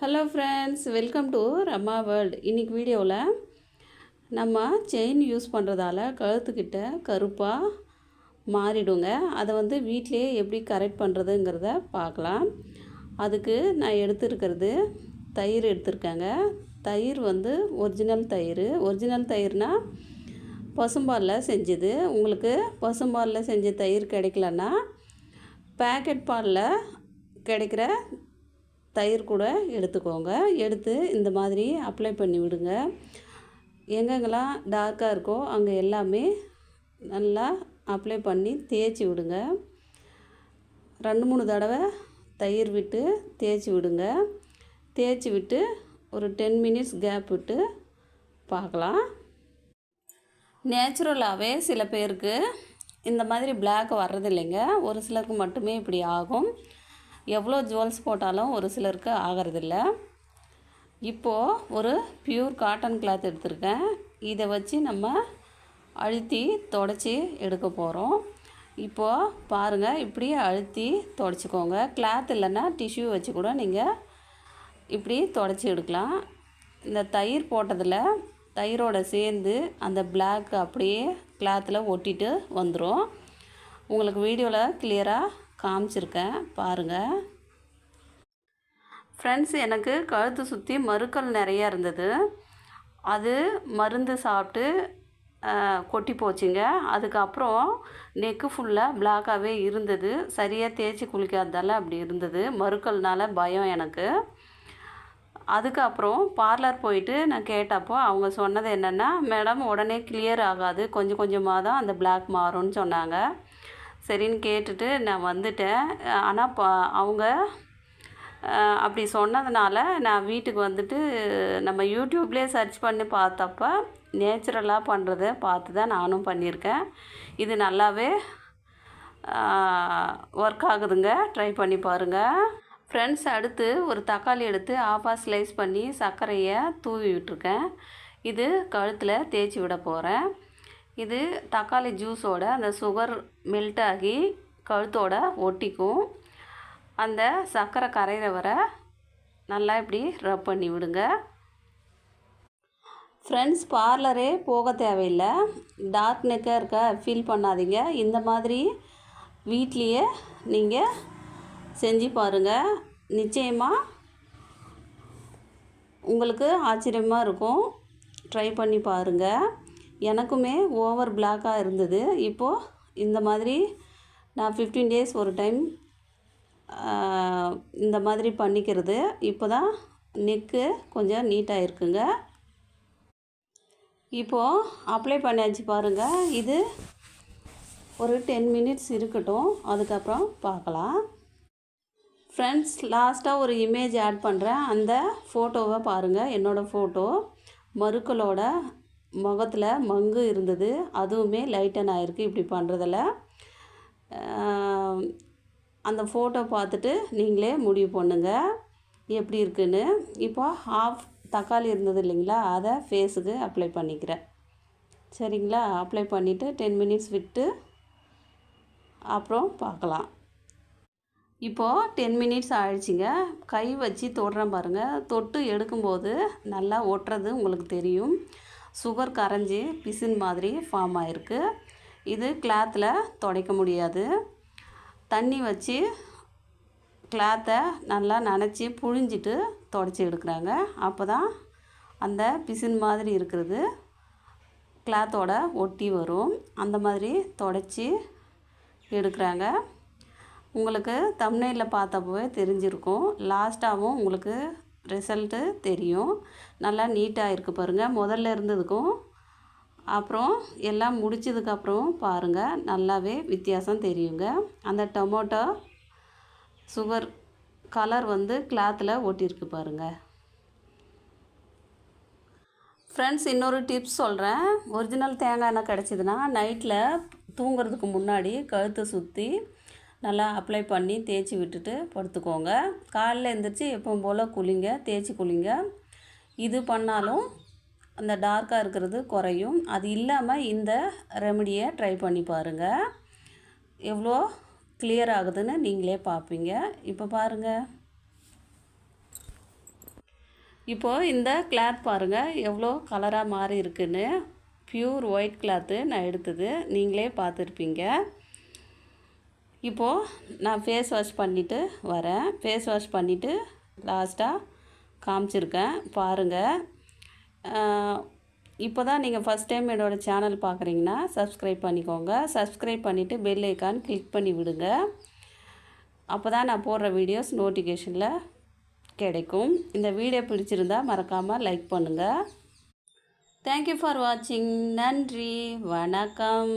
Hello friends welcome to Ramma world இன்றைக்கி வீடியோவில் நம்ம செயின் யூஸ் பண்ணுறதால கழுத்துக்கிட்ட கருப்பாக மாறிடுங்க. அதை வந்து வீட்டிலேயே எப்படி கரெக்ட் பண்ணுறதுங்கிறத பார்க்கலாம். அதுக்கு நான் எடுத்துருக்கிறது தயிர் எடுத்திருக்கேங்க. தயிர் வந்து ஒரிஜினல் தயிர். ஒரிஜினல் தயிர்னால் பசும்பாலில் செஞ்சது. உங்களுக்கு பசும்பாலில் செஞ்ச தயிர் கிடைக்கலன்னா பேக்கெட் பாலில் கிடைக்கிற தயிர் கூட எடுத்துக்கோங்க. எடுத்து இந்த மாதிரி அப்ளை பண்ணி விடுங்க. எங்கெங்கெல்லாம் டார்க்காக இருக்கோ அங்கே எல்லாமே நல்லா அப்ளை பண்ணி தேய்ச்சி விடுங்க. ரெண்டு மூணு தடவை தயிர் விட்டு தேய்ச்சி விடுங்க. தேய்ச்சி விட்டு ஒரு டென் மினிட்ஸ் கேப் விட்டு பார்க்கலாம். நேச்சுரலாகவே சில பேருக்கு இந்த மாதிரி பிளாக் வர்றதில்லைங்க. ஒரு சிலருக்கு மட்டுமே இப்படி ஆகும். எவ்வளோ ஜுவல்ஸ் போட்டாலும் ஒரு சிலருக்கு ஆகிறதில்ல. இப்போது ஒரு பியூர் காட்டன் கிளாத் எடுத்திருக்கேன். இதை வச்சு நம்ம அழுத்தி தொடச்சி எடுக்க போகிறோம் இப்போது பாருங்கள் இப்படி அழுத்தி தொடச்சிக்கோங்க. கிளாத் இல்லைன்னா டிஷ்யூ வச்சு கூட நீங்கள் இப்படி தொடச்சி எடுக்கலாம். இந்த தயிர் போட்டதில் தயிரோட சேர்ந்து அந்த பிளாக் அப்படியே கிளாத்தில் ஒட்டிட்டு வந்துடும் உங்களுக்கு வீடியோவில் கிளியராக காமிச்சிருக்கேன். பாருங்கள் ஃப்ரெண்ட்ஸ் எனக்கு கழுத்து சுற்றி மறுக்கல் நிறையா இருந்தது. அது மருந்து சாப்பிட்டு கொட்டி போச்சுங்க. அதுக்கப்புறம் நெக்கு ஃபுல்லாக பிளாக்காகவே இருந்தது. சரியாக தேய்ச்சி குளிக்காததால் அப்படி இருந்தது. மறுக்கல்னால பயம் எனக்கு. அதுக்கப்புறம் பார்லர் போயிட்டு நான் கேட்டப்போ அவங்க சொன்னது என்னென்னா மேடம் உடனே கிளியர் ஆகாது. கொஞ்சம் கொஞ்சமாக தான் அந்த பிளாக் மாறும்னு சொன்னாங்க. சரின்னு கேட்டுட்டு நான் வந்துட்டேன். ஆனால் ப அவங்க அப்படி சொன்னதுனால நான் வீட்டுக்கு வந்துட்டு நம்ம யூடியூப்லேயே சர்ச் பண்ணி பார்த்தப்ப நேச்சுரலாக பண்ணுறத பார்த்து தான் நானும் பண்ணியிருக்கேன். இது நல்லாவே ஒர்க் ஆகுதுங்க. ட்ரை பண்ணி பாருங்கள் ஃப்ரெண்ட்ஸ் அடுத்து ஒரு தக்காளி எடுத்து ஆஃபாக ஸ்லைஸ் பண்ணி சர்க்கரையை தூவி விட்டுருக்கேன். இது கழுத்தில் தேய்ச்சி விட போகிறேன் இது தக்காளி ஜூஸோட அந்த சுகர் மெல்ட் ஆகி கழுத்தோட ஒட்டிக்கும். அந்த சர்க்கரை கரையிற வர நல்லா இப்படி ரப் பண்ணி விடுங்க. ஃப்ரெண்ட்ஸ் பார்லரே போக தேவையில்லை. டார்க் நெக்காக இருக்க ஃபீல் பண்ணாதீங்க. இந்த மாதிரி வீட்லேயே நீங்கள் செஞ்சு பாருங்கள் நிச்சயமாக உங்களுக்கு ஆச்சரியமாக இருக்கும். ட்ரை பண்ணி பாருங்கள் எனக்குமே ஓவர் பிளாக்காக இருந்தது. இப்போது இந்த மாதிரி நான் ஃபிஃப்டீன் டேஸ் ஒரு டைம் இந்த மாதிரி பண்ணிக்கிறது. இப்போ தான் நெக்கு கொஞ்சம் நீட்டாக இருக்குங்க இப்போது அப்ளை பண்ணியாச்சு பாருங்கள் இது ஒரு டென் மினிட்ஸ் இருக்கட்டும். அதுக்கப்புறம் பார்க்கலாம். ஃப்ரெண்ட்ஸ் லாஸ்ட்டாக ஒரு இமேஜ் ஆட் பண்ணுறேன் அந்த ஃபோட்டோவை பாருங்கள் என்னோடய ஃபோட்டோ மறுக்களோட முகத்தில் மங்கு இருந்தது. அதுவுமே லைட்டன் ஆகிருக்கு இப்படி பண்ணுறதில் அந்த ஃபோட்டோ பார்த்துட்டு நீங்களே முடிவு பண்ணுங்க. எப்படி இருக்குன்னு. இப்போ ஹாஃப் தக்காளி இருந்தது இல்லைங்களா? அதை ஃபேஸுக்கு அப்ளை பண்ணிக்கிறேன். சரிங்களா? அப்ளை பண்ணிவிட்டு டென் மினிட்ஸ் விட்டு அப்புறம் பார்க்கலாம். இப்போது டென் மினிட்ஸ் ஆயிடுச்சிங்க. கை வச்சு தொடுறேன் பாருங்கள் தொட்டு எடுக்கும்போது நல்லா ஒட்டுறது உங்களுக்கு தெரியும். சுகர் கரைஞ்சி பிசின் மாதிரி ஃபார்ம் ஆகிருக்கு இது கிளாத்தில் துடைக்க முடியாது. தண்ணி வச்சு கிளாத்தை நல்லா நனைச்சி புழிஞ்சிட்டு துடைச்சி எடுக்கிறாங்க. அப்போ தான் அந்த பிசின் மாதிரி இருக்கிறது கிளாத்தோட ஒட்டி வரும். அந்த மாதிரி தொடச்சி எடுக்கிறாங்க. உங்களுக்கு தமிழ்நெல்லில் பார்த்தப்போவே தெரிஞ்சிருக்கும். லாஸ்ட்டாகவும் உங்களுக்கு ரிசல்ட்டு தெரியும். நல்லா நீட்டாக இருக்குது பாருங்கள் முதல்ல இருந்ததுக்கும் அப்புறம் எல்லாம் முடிச்சதுக்கப்புறம் பாருங்கள் நல்லாவே வித்தியாசம் தெரியுங்க. அந்த டொமோட்டோ சுகர் கலர் வந்து கிளாத்தில் ஒட்டியிருக்கு பாருங்கள் ஃப்ரெண்ட்ஸ் இன்னொரு டிப்ஸ் சொல்கிறேன் ஒரிஜினல் தேங்காய் எண்ணெய் கிடச்சிதுன்னா நைட்டில் தூங்குறதுக்கு முன்னாடி கழுத்தை சுற்றி நல்லா அப்ளை பண்ணி தேய்ச்சி விட்டுட்டு படுத்துக்கோங்க. காலையில் எழுந்திரிச்சி எப்பவும் போல் குளிங்க தேய்ச்சி குளிங்க. இது பண்ணாலும் அந்த டார்க்காக இருக்கிறது குறையும். அது இல்லாமல் இந்த ரெமடியை ட்ரை பண்ணி பாருங்கள் எவ்வளோ கிளியர் ஆகுதுன்னு நீங்களே பார்ப்பீங்க இப்போ பாருங்கள் இப்போது இந்த கிளாத் பாருங்கள் எவ்வளோ கலராக மாறி இருக்குன்னு. ப்யூர் ஒயிட் கிளாத்து நான் எடுத்தது. நீங்களே பார்த்துருப்பீங்க. இப்போது நான் ஃபேஸ் வாஷ் பண்ணிவிட்டு வரேன். ஃபேஸ் வாஷ் பண்ணிவிட்டு லாஸ்ட்டாக காமிச்சிருக்கேன். பாருங்கள் இப்போ தான் நீங்கள் ஃபஸ்ட் டைம் என்னோடய சேனல் பார்க்குறீங்கன்னா சப்ஸ்கிரைப் பண்ணிக்கோங்க. சப்ஸ்கிரைப் பண்ணிவிட்டு பெல் ஐக்கான் கிளிக் பண்ணி விடுங்க. அப்போ தான் நான் போடுற வீடியோஸ் நோட்டிஃபிகேஷனில் கிடைக்கும். இந்த வீடியோ பிடிச்சிருந்தா மறக்காமல் லைக் பண்ணுங்கள் தேங்க்யூ ஃபார் வாட்சிங் நன்றி. வணக்கம்.